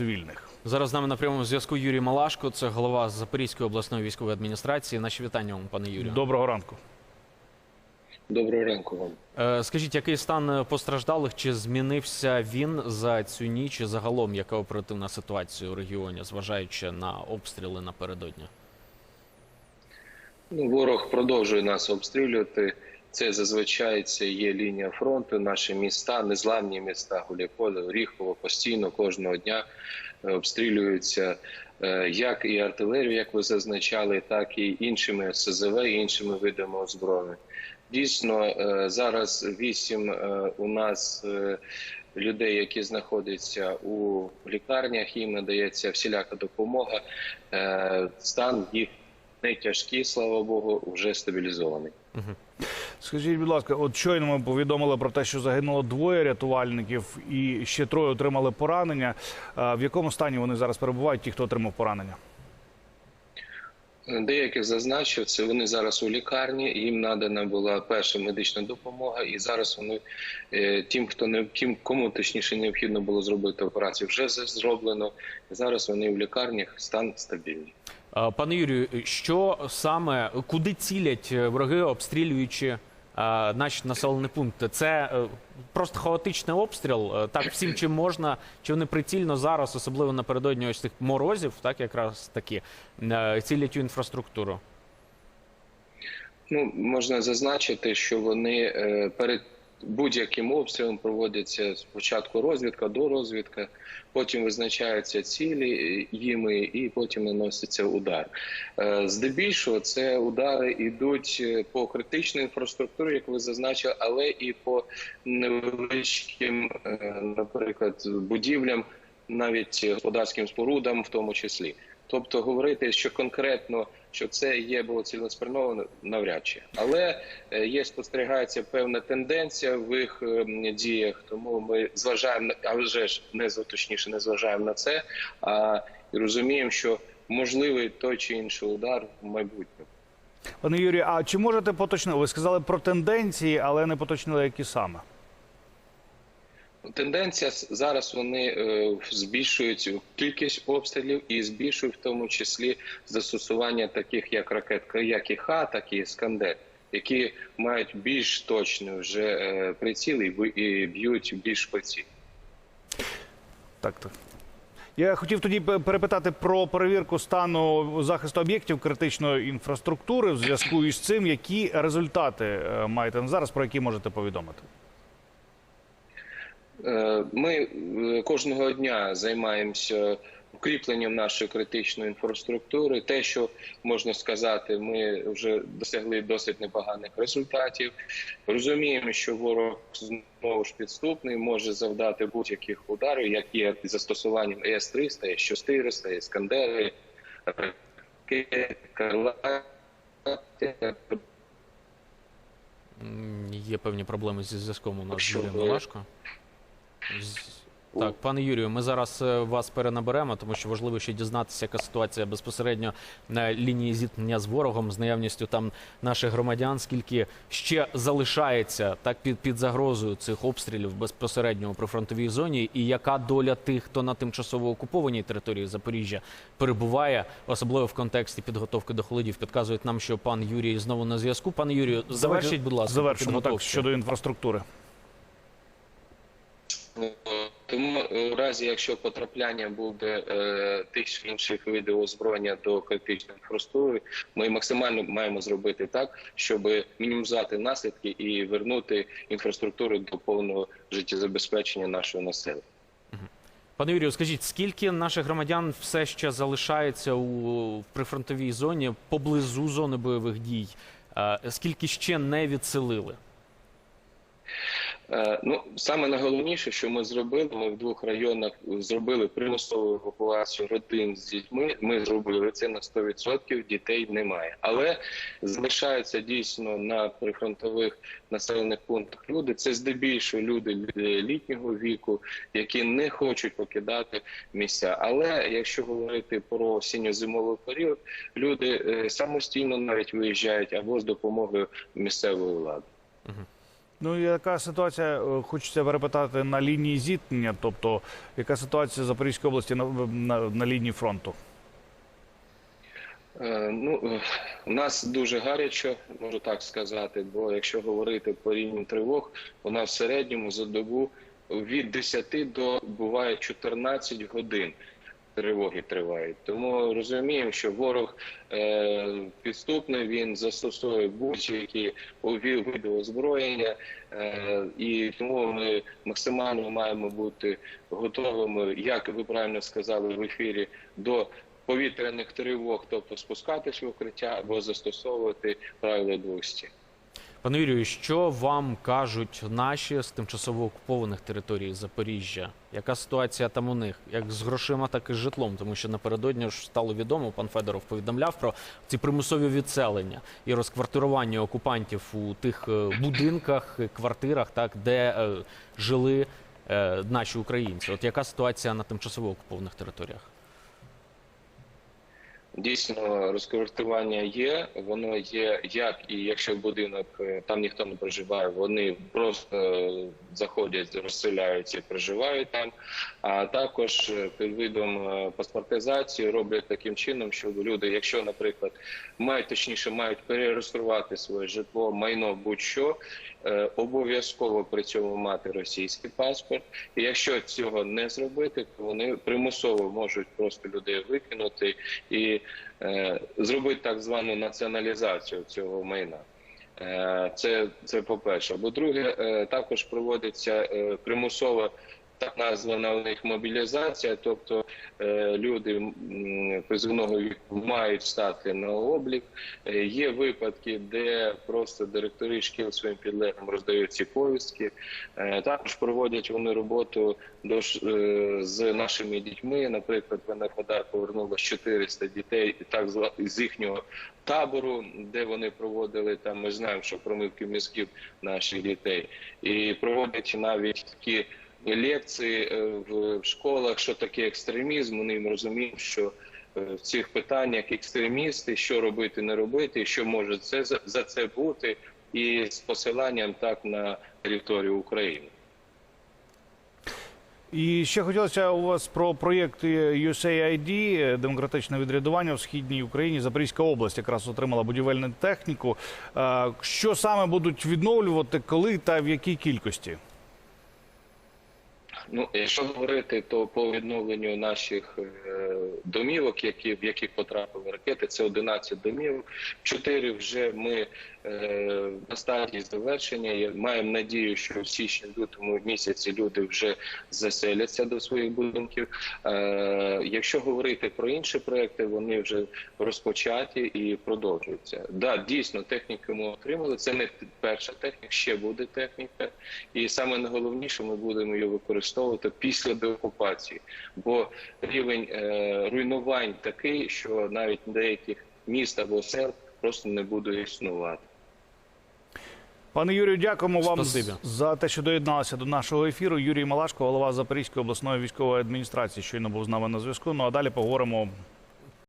цивільних. Зараз з нами на прямому зв'язку Юрій Малашко, це голова Запорізької обласної військової адміністрації. Наші вітання вам, пане Юрію. Доброго ранку. Доброго ранку вам. Е, Скажіть, який стан постраждалих? Чи змінився він за цю ніч? І загалом, яка оперативна ситуація у регіоні, зважаючи на обстріли напередодні? Ну, ворог продовжує нас обстрілювати. Це зазвичай це є лінія фронту. Наші міста, незламні міста Гуляйполе, Оріхово постійно кожного дня е, обстрілюються е, як і артилерію, як ви зазначали, так і іншими СЗВ, і іншими видами озброєння. Дійсно, е, зараз вісім у нас людей, які знаходяться у лікарнях, їм надається всіляка допомога. Стан їх не тяжкий, слава Богу, вже стабілізований. Скажіть, будь ласка, от щойно ми повідомили про те, що загинуло двоє рятувальників і ще троє отримали поранення. В якому стані вони зараз перебувають? Ті, хто отримав поранення? Деяких зазначив, це вони зараз у лікарні. Їм надана була перша медична допомога, і зараз вони е, тим, хто не тим, кому точніше необхідно було зробити операцію, вже зроблено. Зараз вони в лікарнях, стан стабільний. Е, Пане Юрію, що саме куди цілять е, вороги, обстрілюючи е, наші населені пункти? Це е, просто хаотичний обстріл. е, Так, всім чим можна, чи вони прицільно зараз, особливо напередодні ось цих морозів, так якраз таки е, цілять у інфраструктуру. Ну можна зазначити, що вони е, перед будь-яким обстрілом проводяться спочатку розвідка до розвідка, потім визначаються цілі їми, і потім наноситься удар. Е, Здебільшого це удари йдуть е, по критичній інфраструктурі, як ви зазначили, але і по невеличким, е, наприклад, будівлям, навіть господарським спорудам, в тому числі. Тобто говорити, що конкретно що це є було цілеспрямовано, навряд чи. Але е, є спостерігається певна тенденція в їх е, діях, тому ми зважаємо а вже ж не точніше, не зважаємо на це, а розуміємо, що можливий той чи інший удар в майбутньому. Пане Юрію, а чи можете поточнити? Ви сказали про тенденції, але не поточнили, які саме. Тенденція зараз вони е, збільшують кількість обстрілів і збільшують в тому числі застосування таких як ракет, як і Ха, так і Іскандер, які мають більш точні вже е, приціли і б'ють більш по цілі. Так, так. Я хотів тоді перепитати про перевірку стану захисту об'єктів критичної інфраструктури в зв'язку із цим, які результати е, маєте на зараз, про які можете повідомити. Е, Ми е, кожного дня займаємося укріпленням нашої критичної інфраструктури. Те, що можна сказати, ми вже досягли досить непоганих результатів. Розуміємо, що ворог знову ж підступний, може завдати будь-яких ударів, як є застосуванням ЕС-300, С-400, Іскандери, ракети, крилаті. М, Є певні проблеми зі зв'язком у нас з Юрієм Малашко. Так, пане Юрію, ми зараз е, вас перенаберемо, тому що важливо ще дізнатися, яка ситуація безпосередньо на лінії зіткнення з ворогом, з наявністю там наших громадян, скільки ще залишається так під, під загрозою цих обстрілів безпосередньо у прифронтовій зоні, і яка доля тих, хто на тимчасово окупованій території Запоріжжя перебуває, особливо в контексті підготовки до холодів. Підказують нам, що пан Юрій знову на зв'язку. Пане Юрію, завершіть, будь ласка, Завершимо так щодо інфраструктури. Тому е, у разі, якщо потрапляння буде е, тих чи інших видів озброєння до критичної інфраструктури, ми максимально маємо зробити так, щоб мінімізувати наслідки і вернути інфраструктуру до повного життєзабезпечення нашого населення. Пане Юрію, скажіть, скільки наших громадян все ще залишається у прифронтовій зоні поблизу зони бойових дій? Е, Скільки ще не відселили? Е, Ну саме найголовніше, що ми зробили, ми в двох районах зробили примусову евакуацію родин з дітьми. Ми зробили це на 100%, дітей немає, але залишаються дійсно на прифронтових населених пунктах люди. Це здебільшого люди е, літнього віку, які не хочуть покидати місця. Але якщо говорити про осінньо-зимовий період, люди е, самостійно навіть виїжджають або з допомогою місцевої влади. Ну яка ситуація? е, Хочеться перепитати на лінії зіткнення, тобто яка ситуація в Запорізькій області на, на, на лінії фронту? Е, Ну, у нас дуже гаряче, можу так сказати, бо якщо говорити по рівню тривог, у нас в середньому за добу від 10 до буває 14 годин тривоги тривають. Тому розуміємо, що ворог е, підступний, він застосовує будь-які види озброєння, е, і тому ми максимально маємо бути готовими, як ви правильно сказали в ефірі, до повітряних тривог, тобто спускатись в укриття або застосовувати правила двох стін. Пане Юрію, що вам кажуть наші з тимчасово окупованих територій Запоріжжя? Яка ситуація там у них, як з грошима, так і з житлом? Тому що напередодні ж стало відомо, пан Федоров повідомляв про ці примусові відселення і розквартирування окупантів у тих е, будинках, квартирах, так де е, жили е, наші українці. От яка ситуація на тимчасово окупованих територіях? Дійсно, розквартування є. Воно є як і якщо будинок е, там ніхто не проживає, вони просто е, заходять, розселяються і проживають там. А також е, під видом паспортизації роблять таким чином, щоб люди, якщо, наприклад, мають точніше мають перереєструвати своє житло, майно будь-що, обов'язково при цьому мати російський паспорт. І якщо цього не зробити, то вони примусово можуть просто людей викинути і е, зробити так звану націоналізацію цього майна. Е, Це, це по-перше. По-друге, е, також проводиться е, примусова так названа у них мобілізація, тобто е, люди м, призовного віку мають стати на облік. Е, Є випадки, де просто директори шкіл своїм підлеглим роздають ці повістки. Е, Також проводять вони роботу до, з нашими дітьми. Наприклад, в НФОДА повернулося 400 дітей так з їхнього табору, де вони проводили там. Ми знаємо, що промивки мізків наших дітей, і проводять навіть такі лекції е, в школах, що таке екстремізм. Вони розуміють, що е, в цих питаннях екстремісти, що робити, не робити, що може це за це бути, і з посиланням так на територію України. І ще хотілося у вас про проєкт USAID, демократичне відрядування в східній Україні. Запорізька область якраз отримала будівельну техніку. Е, Що саме будуть відновлювати, коли та в якій кількості? Ну, якщо говорити, то по відновленню наших е, домівок, які в яких потрапили ракети, це 11 домівок. Чотири вже ми на стадії завершення. Маємо надію, що в січні-лютому місяці люди вже заселяться до своїх будинків. Е, якщо говорити про інші проекти, вони вже розпочаті і продовжуються. Да, дійсно, техніку ми отримали. Це не перша техніка, ще буде техніка. І саме найголовніше, ми будемо її використовувати після деокупації, бо рівень е, руйнувань такий, що навіть деяких міст або сел просто не буде існувати. Пане Юрію, дякуємо вам Спасибі. за те, що доєдналися до нашого ефіру. Юрій Малашко, голова Запорізької обласної військової адміністрації, щойно був з нами на зв'язку. Ну а далі поговоримо